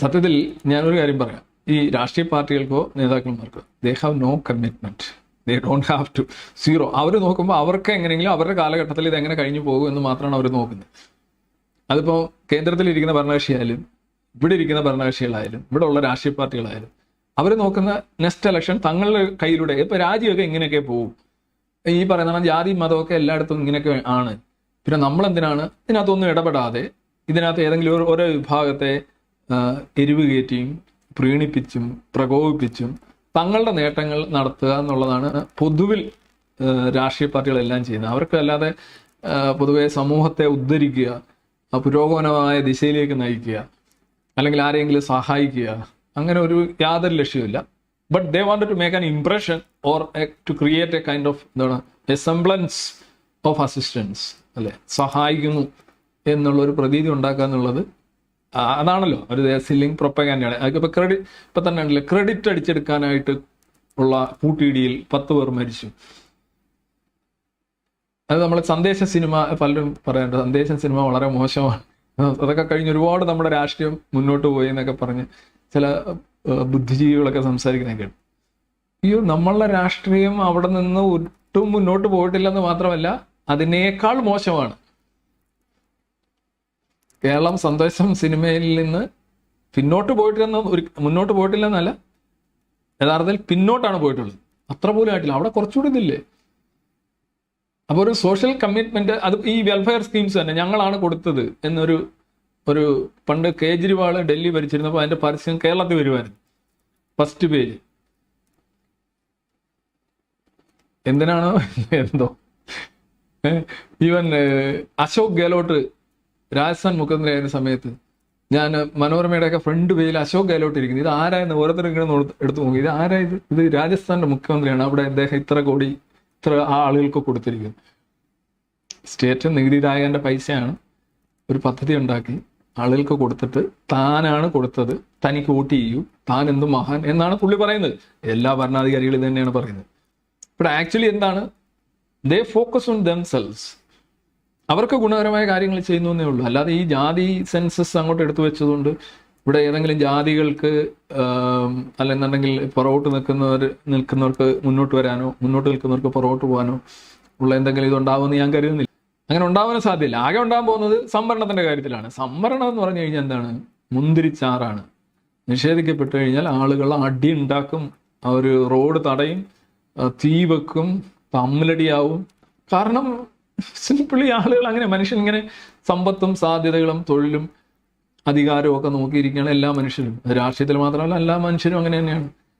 സത്യത്തിൽ ഞാനൊരു കാര്യം പറയാം. ഈ രാഷ്ട്രീയ പാർട്ടികൾക്കോ നേതാക്കന്മാർക്കോ they have no commitment they don't have to zero അവർ നോക്കുമ്പോൾ അവർക്ക് എങ്ങനെയെങ്കിലും അവരുടെ കാലഘട്ടത്തിൽ ഇത് എങ്ങനെ കഴിഞ്ഞു പോകും എന്ന് മാത്രമാണ് അവർ നോക്കുന്നത്. അതിപ്പോൾ കേന്ദ്രത്തിലിരിക്കുന്ന ഭരണകക്ഷിയായാലും ഇവിടെ ഇരിക്കുന്ന ഭരണകക്ഷികളായാലും ഇവിടെ ഉള്ള രാഷ്ട്രീയ പാർട്ടികളായാലും അവർ നോക്കുന്ന നെക്സ്റ്റ് ഇലക്ഷൻ തങ്ങളുടെ കയ്യിലൂടെ ഇപ്പൊ രാജ്യമൊക്കെ ഇങ്ങനെയൊക്കെ പോകും ഈ പറയുന്ന ജാതി മതമൊക്കെ എല്ലായിടത്തും ഇങ്ങനെയൊക്കെ ആണ്. പിന്നെ നമ്മളെന്തിനാണ്? ഇതിനകത്തൊന്നും ഇടപെടാതെ ഇതിനകത്ത് ഏതെങ്കിലും ഒരു ഓരോ വിഭാഗത്തെ എരിവ് കയറ്റിയും പ്രീണിപ്പിച്ചും പ്രകോപിപ്പിച്ചും തങ്ങളുടെ നേട്ടങ്ങൾ നടത്തുക എന്നുള്ളതാണ് പൊതുവിൽ രാഷ്ട്രീയ പാർട്ടികളെല്ലാം ചെയ്യുന്നത്. അവർക്ക് അല്ലാതെ പൊതുവെ സമൂഹത്തെ ഉദ്ധരിക്കുക പുരോഗമനമായ ദിശയിലേക്ക് നയിക്കുക അല്ലെങ്കിൽ ആരെങ്കിലും സഹായിക്കുക അങ്ങനെ ഒരു യാതൊരു ലക്ഷ്യമില്ല but they want to make an impression or to create a kind of എന്താണ് എസംബ്ലൻസ് ഓഫ് അസിസ്റ്റൻസ് അല്ലെ? സഹായിക്കുന്നു എന്നുള്ള ഒരു പ്രതീതി ഉണ്ടാക്കുക എന്നുള്ളത് അതാണല്ലോ. ഒരു സില്ലിംഗ് പ്രൊപ്പഗാൻഡയാണ് ഇപ്പൊ ക്രെഡിറ്റ് ഇപ്പൊ തന്നെ ഉണ്ടല്ലോ ക്രെഡിറ്റ് അടിച്ചെടുക്കാനായിട്ട് ഉള്ള കൂട്ടിയിടിയിൽ പത്ത് പേർ മരിച്ചു. അത് നമ്മൾ സന്ദേശ സിനിമ പലരും പറയാറുണ്ട് സന്ദേശ സിനിമ വളരെ മോശമാണ്. അതൊക്കെ കഴിഞ്ഞ് ഒരുപാട് നമ്മുടെ രാഷ്ട്രീയം മുന്നോട്ട് പോയി എന്നൊക്കെ പറഞ്ഞ് ചില ബുദ്ധിജീവികളൊക്കെ സംസാരിക്കുന്ന കേട്ടു. അയ്യോ നമ്മളുടെ രാഷ്ട്രീയം അവിടെ നിന്ന് ഒട്ടും മുന്നോട്ട് പോയിട്ടില്ലെന്ന് മാത്രമല്ല അതിനേക്കാൾ മോശമാണ്. കേരളം സന്ദേശം സിനിമയിൽ നിന്ന് പിന്നോട്ട് പോയിട്ടില്ലെന്ന് ഒരു മുന്നോട്ട് പോയിട്ടില്ലെന്നല്ല. യഥാർത്ഥത്തിൽ പിന്നോട്ടാണ് പോയിട്ടുള്ളത്. അത്ര പോലും ആയിട്ടില്ല. അവിടെ കുറച്ചുകൂടി ഇതില്ലേ? അപ്പോൾ ഒരു സോഷ്യൽ കമ്മിറ്റ്മെന്റ് അത് ഈ വെൽഫെയർ സ്കീംസ് തന്നെ ഞങ്ങളാണ് കൊടുത്തത് എന്നൊരു ഒരു പണ്ട് കേജ്രിവാൾ ഡൽഹി ഭരിച്ചിരുന്നപ്പോൾ അതിന്റെ പരസ്യം കേരളത്തിൽ വരുമായിരുന്നു. ഫസ്റ്റ് പേജ് എന്തിനാണോ? എന്തോ. ഈവൻ അശോക് ഗെഹ്ലോട്ട് രാജസ്ഥാൻ മുഖ്യമന്ത്രിയായിരുന്ന സമയത്ത് ഞാൻ മനോരമയുടെ ഒക്കെ ഫ്രണ്ട് പേയിൽ അശോക് ഗെഹ്ലോട്ട് ഇരിക്കുന്നത് ഇത് ആരായെന്ന് ഓരോരുത്തരും ഇങ്ങനെ എടുത്തു നോക്കി. ഇത് ആരായത് ഇത്? രാജസ്ഥാന്റെ മുഖ്യമന്ത്രിയാണ്. അവിടെ അദ്ദേഹം ഇത്ര കോടി ഇത്ര ആളുകൾക്ക് കൊടുത്തിരിക്കുന്നു. സ്റ്റേറ്റ് നികുതിദായകന്റെ പൈസയാണ് ഒരു പദ്ധതി ഉണ്ടാക്കി ആളുകൾക്ക് കൊടുത്തിട്ട് താനാണ് കൊടുത്തത്. തനിക്ക് വോട്ട് ചെയ്യൂ. താൻ എന്തും മഹാൻ എന്നാണ് പുള്ളി പറയുന്നത്. എല്ലാ ഭരണാധികാരികളും തന്നെയാണ് പറയുന്നത്. ഇവിടെ ആക്ച്വലി എന്താണ്? ദേ ഫോക്കസ് ഓൺ ദംസെൽസ് അവർക്ക് ഗുണകരമായ കാര്യങ്ങൾ ചെയ്യുന്നു എന്നേ ഉള്ളൂ. അല്ലാതെ ഈ ജാതി സെൻസസ് അങ്ങോട്ട് എടുത്തു വെച്ചതുകൊണ്ട് ഇവിടെ ഏതെങ്കിലും ജാതികൾക്ക് അല്ലെന്നുണ്ടെങ്കിൽ പുറകോട്ട് നിൽക്കുന്നവർ നിൽക്കുന്നവർക്ക് മുന്നോട്ട് വരാനോ മുന്നോട്ട് നിൽക്കുന്നവർക്ക് പുറകോട്ട് പോകാനോ ഉള്ള എന്തെങ്കിലും ഇതുണ്ടാവുമെന്ന് ഞാൻ കരുതുന്നില്ല. അങ്ങനെ ഉണ്ടാവാൻ സാധ്യമല്ല ആകെ ഉണ്ടാകാൻ പോകുന്നത് സംവരണത്തിന്റെ കാര്യത്തിലാണ്. സംവരണം എന്ന് പറഞ്ഞു കഴിഞ്ഞാൽ എന്താണ്? മുന്തിരിച്ചാറാണ്. നിഷേധിക്കപ്പെട്ടു കഴിഞ്ഞാൽ ആളുകൾ അടി ഉണ്ടാക്കും അവർ റോഡ് തടയും തീ വെക്കും തമ്മിലടിയാവും. കാരണം സിംപിളി ആളുകൾ അങ്ങനെ മനുഷ്യൻ ഇങ്ങനെ സമ്പത്തും സാധ്യതകളും തൊഴിലും അധികാരവും ഒക്കെ നോക്കിയിരിക്കുകയാണ് എല്ലാ മനുഷ്യരും. രാഷ്ട്രീയത്തിൽ മാത്രമല്ല എല്ലാ മനുഷ്യരും അങ്ങനെ തന്നെയാണ്.